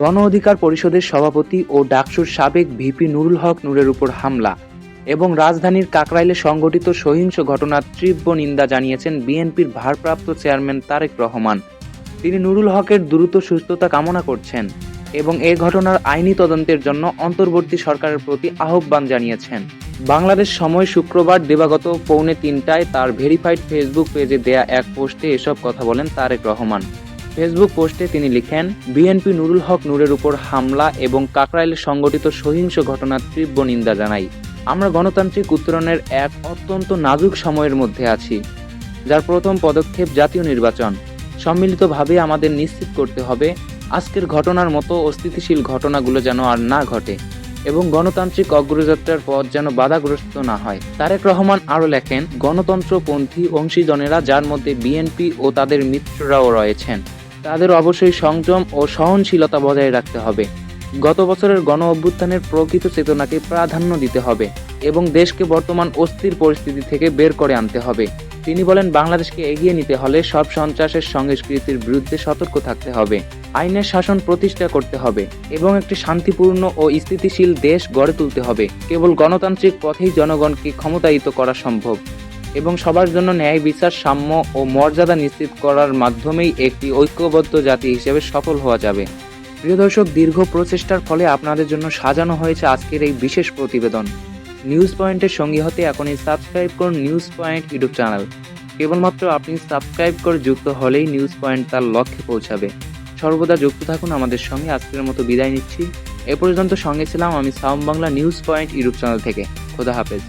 গণ অধিকার পরিষদের সভাপতি ও ডাকসুর সাবেক ভিপি নুরুল হক নূরের উপর হামলা এবং রাজধানীর কাকরাইলে সংঘটিত সহিংস ঘটনার তীব্র নিন্দা জানিয়েছেন বিএনপির ভারপ্রাপ্ত চেয়ারম্যান তারেক রহমান। তিনি নুরুল হকের দ্রুত সুস্থতা কামনা করছেন এবং এ ঘটনার আইনি তদন্তের জন্য অন্তর্বর্তী সরকারের প্রতি আহ্বান জানিয়েছেন। বাংলাদেশ সময় শুক্রবার দিবাগত পৌনে তিনটায় তার ভেরিফাইড ফেসবুক পেজে দেয়া এক পোস্টে এসব কথা বলেন তারেক রহমান। ফেসবুক পোস্টে তিনি লিখেন, বিএনপি নুরুল হক নূরের উপর হামলা এবং কাকরাইলে সংগঠিত সহিংস ঘটনার তীব্র নিন্দা জানাই। আমরা গণতান্ত্রিক উত্তরণের এক অত্যন্ত নাজুক সময়ের মধ্যে আছি, যার প্রথম পদক্ষেপ জাতীয় নির্বাচন। সম্মিলিতভাবে আমাদের নিশ্চিত করতে হবে, আজকের ঘটনার মতো অস্থিতিশীল ঘটনাগুলো যেন আর না ঘটে এবং গণতান্ত্রিক অগ্রযাত্রার পথ যেন বাধাগ্রস্ত না হয়। তারেক রহমান আরও লেখেন, গণতন্ত্রপন্থী অংশীজনেরা যার মধ্যে বিএনপি ও তাদের মিত্ররাও রয়েছেন। তাদের অবশ্যই সংযম ও সহনশীলতা বজায় রাখতে হবে। গত বছরের গণ অভ্যুত্থানের প্রকৃত চেতনাকে প্রাধান্য দিতে হবে এবং দেশকে বর্তমান অস্থির পরিস্থিতি থেকে বের করে আনতে হবে। তিনি বলেন, বাংলাদেশকে এগিয়ে নিতে হলে সব সন্ত্রাসের সংস্কৃতির বিরুদ্ধে সতর্ক থাকতে হবে, আইনের শাসন প্রতিষ্ঠা করতে হবে এবং একটি শান্তিপূর্ণ ও স্থিতিশীল দেশ গড়ে তুলতে হবে। কেবল গণতান্ত্রিক পথেই জনগণকে ক্ষমতায়িত করা সম্ভব। এবং সবার জন্য ন্যায় বিচার, সাম্য ও মর্যাদা নিশ্চিত করার মাধ্যমেই একটি ঐক্যবদ্ধ জাতি হিসেবে সফল হওয়া যাবে। প্রিয় দর্শক, দীর্ঘ প্রচেষ্টার ফলে আপনাদের জন্য সাজানো হয়েছে আজকের এই বিশেষ প্রতিবেদন। নিউজ পয়েন্টের সঙ্গী হতে এখনই সাবস্ক্রাইব করুন নিউজ পয়েন্ট ইউটিউব চ্যানেল। কেবলমাত্র আপনি সাবস্ক্রাইব করে যুক্ত হলেই নিউজ পয়েন্ট তার লক্ষ্যে পৌঁছাবে। সর্বদা যুক্ত থাকুন আমাদের সঙ্গে। আজকের মতো বিদায় নিচ্ছি। এ পর্যন্ত সঙ্গে ছিলাম আমি সাউম Bangla news point YouTube channel থেকে। খোদা হাফেজ।